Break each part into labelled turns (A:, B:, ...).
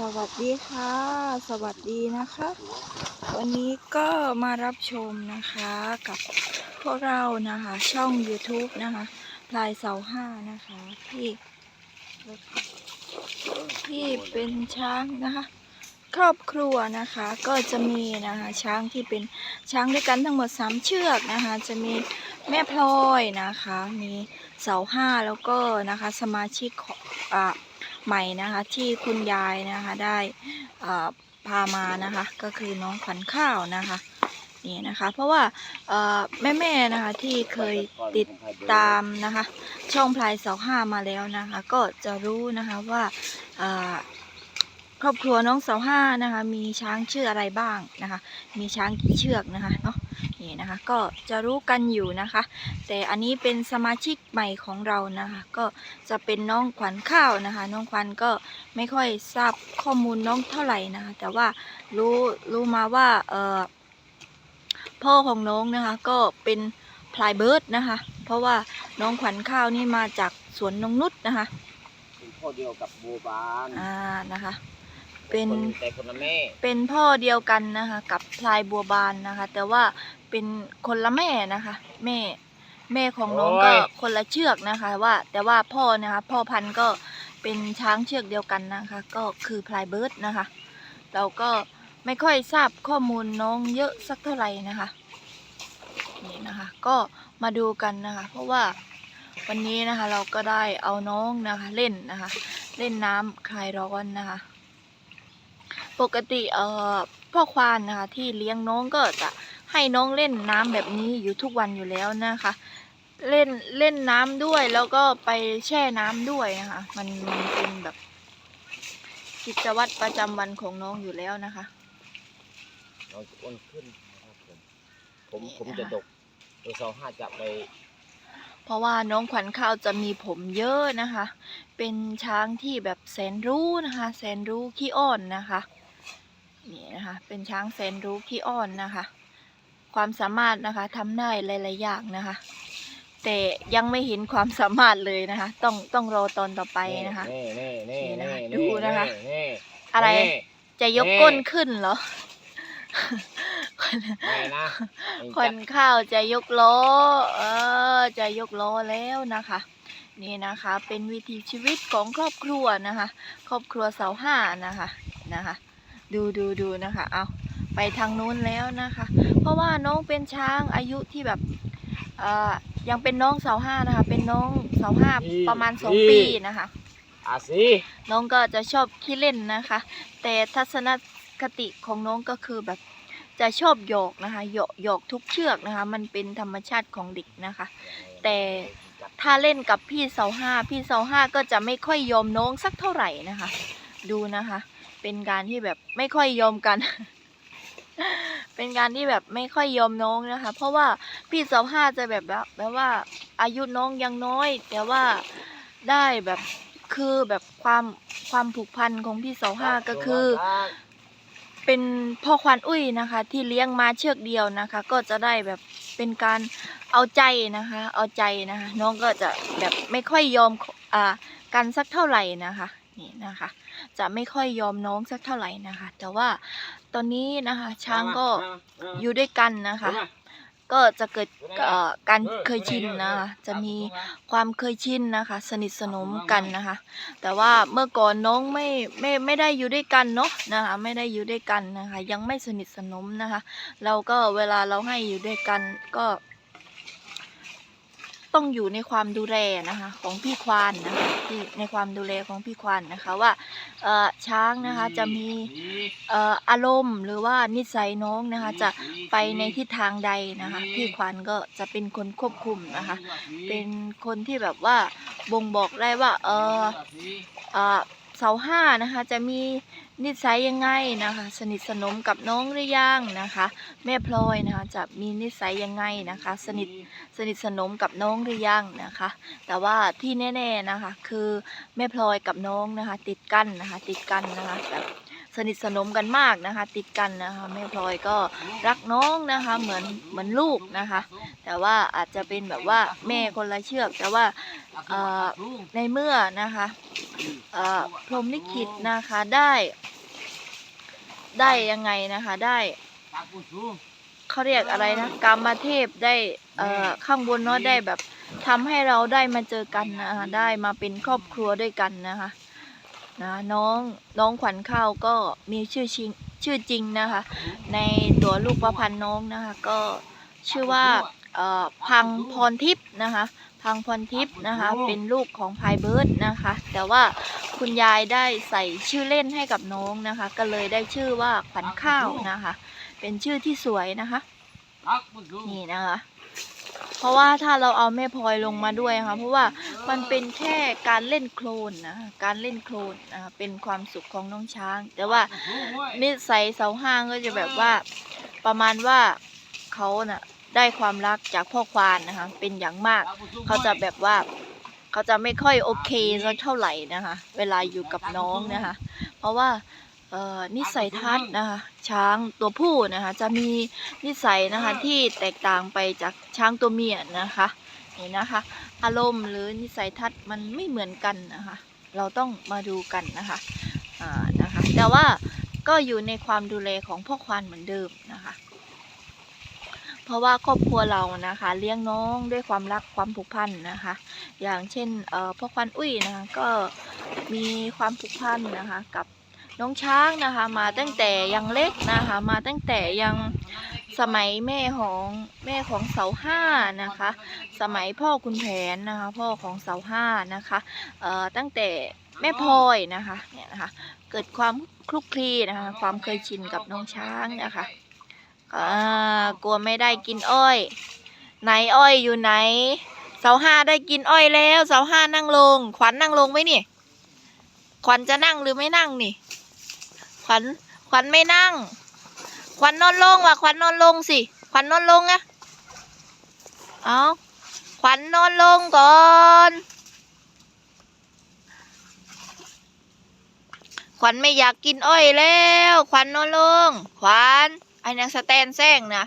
A: สวัสดีค่ะ สวัสดีนะคะ วันนี้ก็มารับชมนะคะกับพวกเรานะคะ ช่อง YouTube นะคะลายเสาห้านะคะที่ที่เป็นช้างนะคะ ครอบครัวนะคะก็จะมีนะคะช้างที่เป็นช้างด้วยกันทั้งหมด 3 เชือกนะคะ จะมีแม่พลอยนะคะ มีเสาห้าแล้วก็นะคะสมาชิกของอ่า ใหม่นะคะที่คุณยายนะคะได้พามานะคะก็คือน้องขวัญข้าวนะคะนี่นะคะเพราะว่าแม่แม่ๆนะคะที่เคยติดตามนะคะช่องพลายเสาห้ามาแล้วนะคะก็จะรู้นะคะว่าครอบครัวน้องเสาห้านะคะมีช้างชื่ออะไรบ้างนะคะมีช้างกี่เชือกนะคะเนาะ นี่นะคะ ก็จะรู้กันอยู่นะคะ แต่อันนี้เป็นสมาชิกใหม่ของเรานะคะ ก็จะเป็นน้องขวัญข้าวนะคะ น้องขวัญก็ไม่ค่อยทราบข้อมูลน้องเท่าไหร่นะคะ แต่ว่ารู้รู้มาว่าเอ่อพ่อของน้องนะคะก็เป็นพลายเบิร์ดนะคะ เพราะว่าน้องขวัญข้าวนี่มาจากสวนนงนุษนะคะ
B: เป็นพ่อเดียวกับบัวบาน
A: อ่านะคะเป็น
B: คนแต่คนละแม่
A: เป็นพ่อเดียวกันนะคะ กับพลายบัวบานนะคะ แต่ว่า เป็นคนละแม่นะคะ แม่ แม่ของน้องก็คนละเชือกนะคะ ว่าแต่ว่าพ่อนะคะ พ่อพันธุ์ก็เป็นช้างเชือกเดียวกันนะคะ ก็คือพลายเบิร์ดนะคะ เราก็ไม่ค่อยทราบข้อมูลน้องเยอะสักเท่าไหร่นะคะนี่นะคะ ก็มาดูกันนะคะ เพราะว่าวันนี้นะคะ เราก็ได้เอาน้องนะคะ เล่นนะคะ เล่นน้ำคลายร้อนนะคะ ปกติเอ่อพ่อควานนะคะ ที่เลี้ยงน้องก็จะ ให้น้องเล่นน้ำแบบนี้อยู่ทุกวันอยู่แล้วนะคะ เล่นเล่นน้ำด้วยแล้วก็ไปแช่น้ำด้วยนะคะ มันมันเป็นแบบ กิจวัตรประจำวันของน้องอยู่แล้วนะคะ
B: น้องจะอ้วนขึ้นนะครับผมผม
A: นี่
B: ผม
A: นะคะ
B: จะดกตัวสองห้าจะไป
A: เพราะว่าน้องขวัญข้าวจะมีผมเยอะนะคะ เป็นช้างที่แบบแสนรู้นะคะ แสนรู้ขี้อ้อนนะคะ นี่นะคะ เป็นช้างแสนรู้ขี้อ้อนนะคะ ความสามารถนะคะทำได้หลายๆอย่างนะคะ แต่ยังไม่เห็นความสามารถเลยนะคะ ต้องต้องรอตอนต่อไปนะคะ
B: เน่เน่เน่
A: นี่
B: เน่
A: นะคะ
B: เดู
A: นะคะ
B: เน่
A: อะไร
B: เน่
A: จะยก
B: นี่
A: ก้นขึ้นเหรอ
B: ไม่นะเอง
A: ค
B: จั
A: น
B: ด
A: ข้าวจะยกล้อ เออ จะยกล้อแล้วนะคะ นี่นะคะ เป็นวิถีชีวิตของครอบครัวนะคะ ครอบครัวเสาห้านะคะนะคะ ดูดูดูนะคะ เอา ไปทางนู้นแล้วนะคะ เพราะว่าน้องเป็นช้างอายุที่แบบเอ่อยังเป็นน้องเสาห้านะคะ เป็นน้องเสาห้าประมาณสองปีนะคะ
B: อาสิ
A: น้องก็จะชอบขี้เล่นนะคะ แต่ทัศนคติของน้องก็คือแบบจะชอบหยอกนะคะหยอกหยอกทุกเชือกนะคะ มันเป็นธรรมชาติของเด็กนะคะ แต่ถ้าเล่นกับพี่เสาห้าพี่เสาห้าก็จะไม่ค่อยยอมน้องสักเท่าไหร่นะคะ ดูนะคะ เป็นการที่แบบไม่ค่อยยอมกัน เป็นการที่แบบไม่ค่อยยอมน้องนะคะ เพราะว่าพี่เสาห้าจะแบบว่าแบบว่า อายุน้องยังน้อย แต่ว่าได้แบบคือแบบความความผูกพันของพี่เสาห้าก็คือ เป็นพ่อควานอุ้ยนะคะ ที่เลี้ยงมาเชือกเดียวนะคะ ก็จะได้แบบเป็นการเอาใจนะคะ เอาใจนะคะ น้องก็จะแบบไม่ค่อยยอมอ่ากันสักเท่าไหร่นะคะ นี่นะคะ จะไม่ค่อยยอมน้องสักเท่าไหร่นะคะ แต่ว่าตอนนี้นะคะ ช้างก็อยู่ด้วยกันนะคะ ก็จะเกิดเอ่อการเคยชินนะคะจะมีความเคยชินนะคะ สนิทสนมกันนะคะ แต่ว่าเมื่อก่อนน้องไม่ไม่ไม่ได้อยู่ด้วยกันเนาะนะคะ ไม่ได้อยู่ด้วยกันนะคะ ยังไม่สนิทสนมนะคะ เราก็เวลาเราให้อยู่ด้วยกันก็ ต้องอยู่ในความดูแลนะคะ ของพี่ควานนะคะที่ในความดูแลของพี่ควานนะคะว่าเอ่อช้างนะคะจะมีเอ่ออารมณ์หรือว่านิสัยน้องนะคะจะไปในทิศทางใดนะคะพี่ควานก็จะเป็นคนควบคุมนะคะ เป็นคนที่แบบว่าบ่งบอกได้ว่าเออเออเสาห้านะคะจะมี นิสัยยังไงนะคะ สนิทสนมกับน้องหรือยังนะคะ แม่พลอยนะคะจะมีนิสัยยังไงนะคะ สนิทสนิทสนมกับน้องหรือยังนะคะ แต่ว่าที่แน่ๆนะคะ คือแม่พลอยกับน้องนะคะ ติดกันนะคะ ติดกันนะคะแบบสนิทสนมกันมากนะคะ ติดกันนะคะแม่พลอยก็รักน้องนะคะเหมือนเหมือนลูกนะคะ แต่ว่าอาจจะเป็นแบบว่าแม่คนละเชือก แต่ว่าในเมื่อนะคะพรมลิขิตนะคะได้ ได้ยังไงนะคะ ได้ เขาเรียกอะไรนะกรรมเทพได้เอ่อข้างบนเนาะได้แบบทำให้เราได้มาเจอกันนะคะได้มาเป็นครอบครัวด้วยกันนะคะนะน้องน้องขวัญข้าวก็มีชื่อชิงชื่อจริงนะคะ ในตัวลูกประพันธ์น้องนะคะ ก็ชื่อว่าเอ่อพังพรทิพย์นะคะ พังพรทิพย์นะคะ เป็นลูกของพายเบิร์ดนะคะ แต่ว่าคุณยายได้ใส่ชื่อเล่นให้กับน้องนะคะ ก็เลยได้ชื่อว่าขวัญข้าวนะคะ เป็นชื่อที่สวยนะคะ นี่นะคะ เพราะว่าถ้าเราเอาแม่พลอยลงมาด้วยนะคะเพราะว่ามันเป็นแค่การเล่นโคลนนะะการเล่นโคลนนะคะเป็นความสุขของน้องช้าง แต่ว่านิสัยเสาห้างก็จะแบบว่าประมาณว่าเขาน่ะ ได้ความรักจากพ่อควานนะคะ เป็นอย่างมาก เขาจะแบบว่า เขาจะไม่ค่อยโอเคสักเท่าไหร่นะคะ เวลาอยู่กับน้องนะคะ เพราะว่านิสัยทัศน์นะคะ ช้างตัวผู้นะคะ จะมีนิสัยนะคะที่แตกต่างไปจากช้างตัวเมียนะคะนี่นะคะ อารมณ์หรือนิสัยทัศน์มันไม่เหมือนกันนะคะ เราต้องมาดูกันนะคะอ่านะคะ แต่ว่าก็อยู่ในความดูแลของพ่อควานเหมือนเดิม ราะว่าครอบครัวเรานะคะ เลี้ยงน้องด้วยความรักความผูกพันนะคะ อย่างเช่นพ่อควานอุ้ยนะคะก็มีความผูกพันนะคะกับน้องช้างนะคะ มาตั้งแต่ยังเล็กนะคะ มาตั้งแต่ยังสมัยแม่ของแม่ของเสาห้านะคะ สมัยพ่อคุณแผนนะคะ พ่อของเสาห้านะคะตั้งแต่แม่พลอยนะคะเนี่ยนะคะ เกิดความคลุกคลีนะคะ ความเคยชินกับน้องช้างนะคะ อ่ากลัวไม่ได้กินอ้อย ไหนอ้อยอยู่ไหน เสาห้าได้กินอ้อยแล้ว เสาห้านั่งลง ขวัญนั่งลงไหมนี่ ขวัญจะนั่งหรือไม่นั่งนี่ ขวัญขวัญไม่นั่ง ขวัญนอนลงว่ะขวัญนอนลงสิ ขวัญนอนลงอะเอาขวัญนอนลงก่อนขวัญไม่อยากกินอ้อยแล้ว ขวัญนอนลง ขวัญ อ้นางสแตนแซงนะ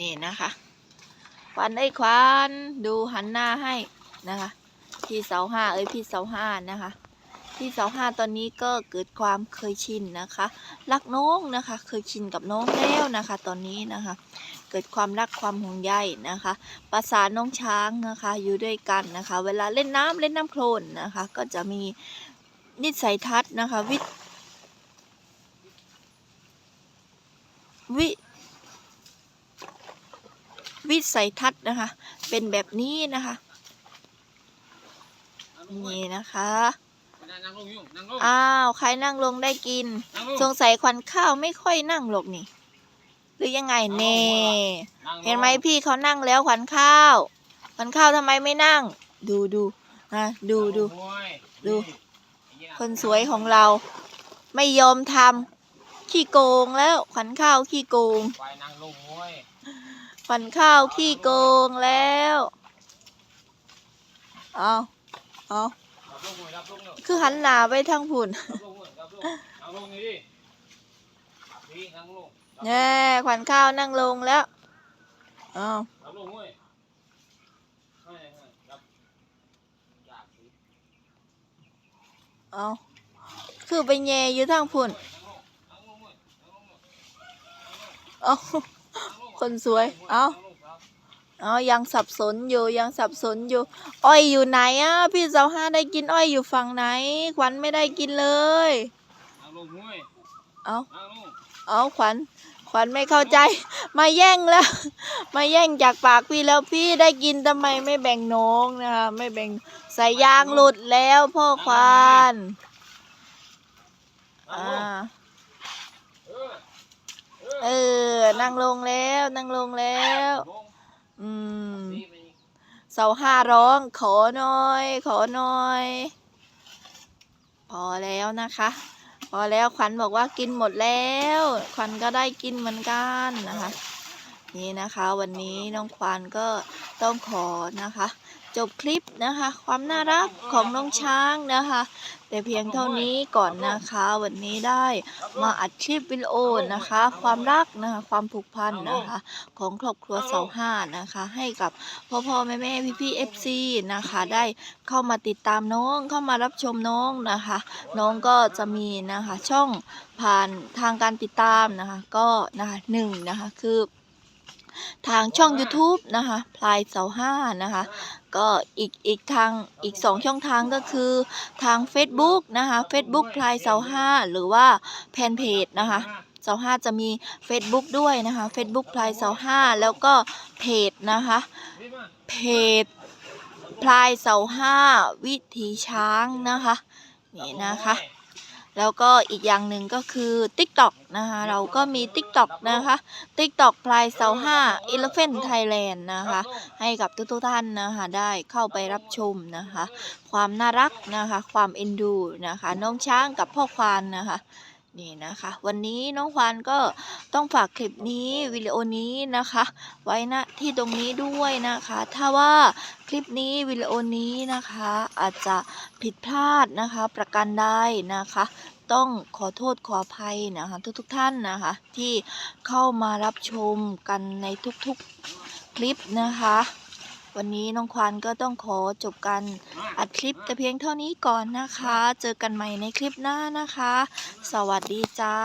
A: นี่นะคะขวัญไอ้ยขวัญดูหันหน้าให้นะคะพี่เสาห้าเอ้ยพี่เสาห้านะคะพี่เสาห้าตอนนี้ก็เกิดความเคยชินนะคะ รักน้องนะคะ เคยชินกับน้องแล้วนะคะ ตอนนี้นะคะ เกิดความรักความห่วงใยนะคะภาษาน้องช้างนะคะ อยู่ด้วยกันนะคะ เวลาเล่นน้ำเล่นน้ำโคลนนะคะ ก็จะมีนิสัยทัศน์นะคะวิ วิวิสัยทัศน์นะคะ เป็นแบบนี้นะคะ นี่นะคะ
C: นั่งลงอยู่นั่งลง
A: อ้าว ใครนั่งลงได้กิน
C: นั่งลง
A: สงสัยควันข้าวไม่ค่อยนั่งหรอกนี่ หรือยังไงเน่
C: นั่งลง
A: เห็นไหมพี่เขานั่งแล้วขวัญข้าวขวัญข้าวทำไมไม่นั่ง ดูดูนะดูดู
C: โอ้ย
A: ดู
C: นี่
A: คนสวยของเรา ไม่ยอมทำ ขี้โกงแล้ว ขวัญข้าวขี้โกง
C: ไปนั่งลงโอ้ย
A: ขวัญข้าวขี้โกงแล้ว เอาเอา
C: รับลงเลยรับลงเลย
A: คือหันหน้าไปทางผุน
C: รับลงเลยรับลงนั่งลงนี่ดิรับพี่นั่งลง
A: แน่ขวัญข้าวนั่งลงแล้ว เอา
C: รับลงเว้ยให้ให้รับอยากสิ
A: เอาคือไปแย่อยู่ทางผุน
C: นั่งลงเว้ยนั่งลงเว้ย
A: เอาคนสวย เอา
C: นั่งลงครับ
A: เอายังสับสนอยู่ยังสับสนอยู่ อ้อยอยู่ไหนอะ พี่เสาห้าได้กินอ้อยอยู่ฝั่งไหน ขวัญไม่ได้กินเลย
C: นั่งลงเว้ย
A: เอา
C: นั่งลง
A: เอาขวัญขวัญไม่เข้าใจ มาแย่งแล้ว มาแย่งจากปากพี่แล้วพี่ได้กินทำไมไม่แบ่งน้องนะคะไม่แบ่งสายยางหลุดแล้วพ่อควาน
C: นั่ง
A: อ่า
C: ลงเออ
A: เออ นั่งลงแล้ว นั่งลงแล้ว อืม เสาห้าร้อง ขอหน่อย ขอหน่อย พอแล้วนะคะ พอแล้วขวัญบอกว่ากินหมดแล้ว ขวัญก็ได้กินเหมือนกันนะคะ นี่นะคะ วันนี้น้องขวัญก็ต้องขอนะคะ จบคลิปนะคะ ความน่ารักของน้องช้างนะคะ แต่เพียงเท่านี้ก่อนนะคะ วันนี้ได้มาอัดคลิปวิดีโอนะคะ ความรักนะคะความผูกพันนะคะ ของครอบครัวเสาห้านะคะ ให้กับพ่อพ่อแม่แม่พี่พี่เอฟซีนะคะ ได้เข้ามาติดตามน้องเข้ามารับชมน้องนะคะ น้องก็จะมีนะคะช่องผ่านทางการติดตามนะคะ ก็นะคะหนึ่งนะคะคือ ทางช่อง YouTube นะคะพลายเสาห้านะคะ ก็อีกอีกทางอีกสองช่องทางก็คือทาง Facebook นะคะ Facebook พลายเสาห้าหรือว่าแพนเพจนะคะเสาห้าจะมี Facebook ด้วยนะคะ Facebook พลายเสาห้าแล้วก็เพจนะคะเพจพลายเสาห้าวิถีช้างนะคะนี่นะคะ แล้วก็อีกอย่างหนึ่งก็คือ TikTok นะคะเราก็มี TikTok นะคะ TikTok พลายเสาห้า Elephant Thailand นะคะ ให้กับทุกๆท่านนะคะได้เข้าไปรับชมนะคะ ความน่ารักนะคะ ความเอ็นดูนะคะ น้องช้างกับพ่อควานนะคะ นี่นะคะ วันนี้น้องควานก็ต้องฝากคลิปนี้วิดีโอนี้นะคะ ไว้ณที่ตรงนี้ด้วยนะคะ ถ้าว่าคลิปนี้วิดีโอนี้นะคะ อาจจะผิดพลาดนะคะ ประกันได้นะคะ ต้องขอโทษขออภัยนะคะ ทุกๆท่านนะคะ ที่เข้ามารับชมกันในทุกๆคลิปนะคะ วันนี้น้องควานก็ต้องขอจบการอัดคลิปแต่เพียงเท่านี้ก่อนนะคะ เจอกันใหม่ในคลิปหน้านะคะ สวัสดีจ้า